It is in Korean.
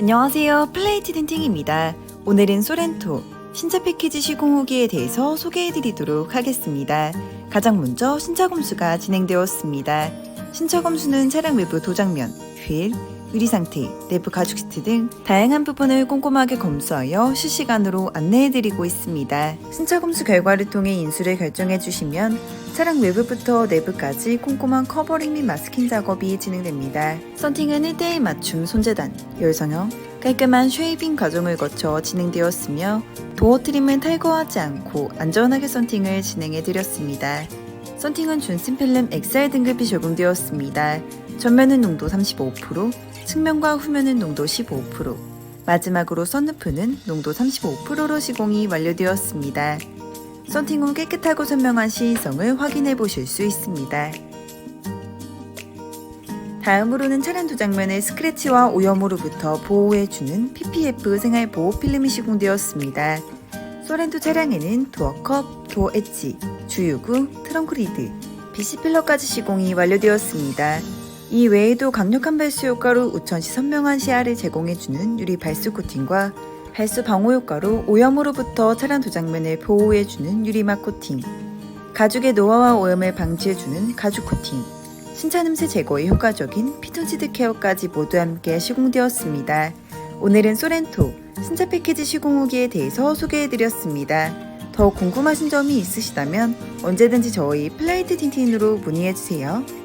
안녕하세요. 플레이트 틴팅입니다. 오늘은 소렌토 신차 패키지 시공 후기에 대해서 소개해드리도록 하겠습니다. 가장 먼저 신차 검수가 진행되었습니다. 신차 검수는 차량 외부 도장면, 휠, 유리 상태, 내부 가죽 시트 등 다양한 부분을 꼼꼼하게 검수하여 실시간으로 안내해드리고 있습니다. 신차 검수 결과를 통해 인수를 결정해 주시면 차량 외부부터 내부까지 꼼꼼한 커버링 및 마스킹 작업이 진행됩니다. 썬팅은 1대1 맞춤 손재단, 열성형, 깔끔한 쉐이빙 과정을 거쳐 진행되었으며 도어 트림은 탈거하지 않고 안전하게 썬팅을 진행해드렸습니다. 썬팅은 준슨 필름 XR 등급이 적용되었습니다. 전면은 농도 35%, 측면과 후면은 농도 15%, 마지막으로 썬루프는 농도 35%로 시공이 완료되었습니다. 썬팅 후 깨끗하고 선명한 시인성을 확인해 보실 수 있습니다. 다음으로는 차량 두 장면의 스크래치와 오염으로부터 보호해주는 PPF 생활보호 필름이 시공되었습니다. 소렌토 차량에는 도어컵, 도어 엣지, 주유구, 트렁크 리드, BC 필러까지 시공이 완료되었습니다. 이 외에도 강력한 발수 효과로 우천 시 선명한 시야를 제공해주는 유리 발수 코팅과 발수 방호 효과로 오염으로부터 차량 도장면을 보호해주는 유리막 코팅, 가죽의 노화와 오염을 방지해주는 가죽 코팅, 신차 냄새 제거에 효과적인 피톤치드 케어까지 모두 함께 시공되었습니다. 오늘은 소렌토 신차 패키지 시공 후기에 대해서 소개해드렸습니다. 더 궁금하신 점이 있으시다면 언제든지 저희 플레이트 틴틴으로 문의해주세요.